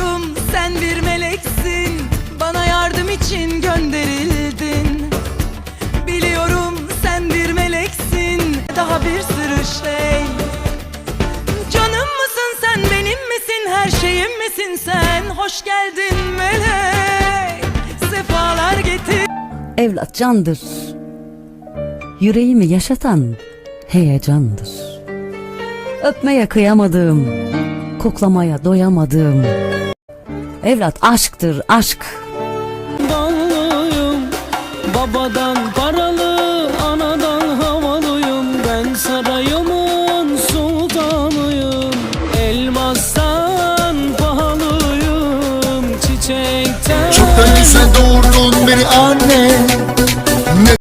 Biliyorum sen bir meleksin. Bana yardım için gönderildin. Biliyorum sen bir meleksin. Daha bir sürü şey. Canım mısın sen benim misin Her şeyim misin sen? Hoş geldin melek Sefalar getir. Evlat candır. Yüreğimi yaşatan heyecandır. Öpmeye kıyamadığım koklamaya doyamadım. Evlat aşktır aşk. Ballıyım Babadan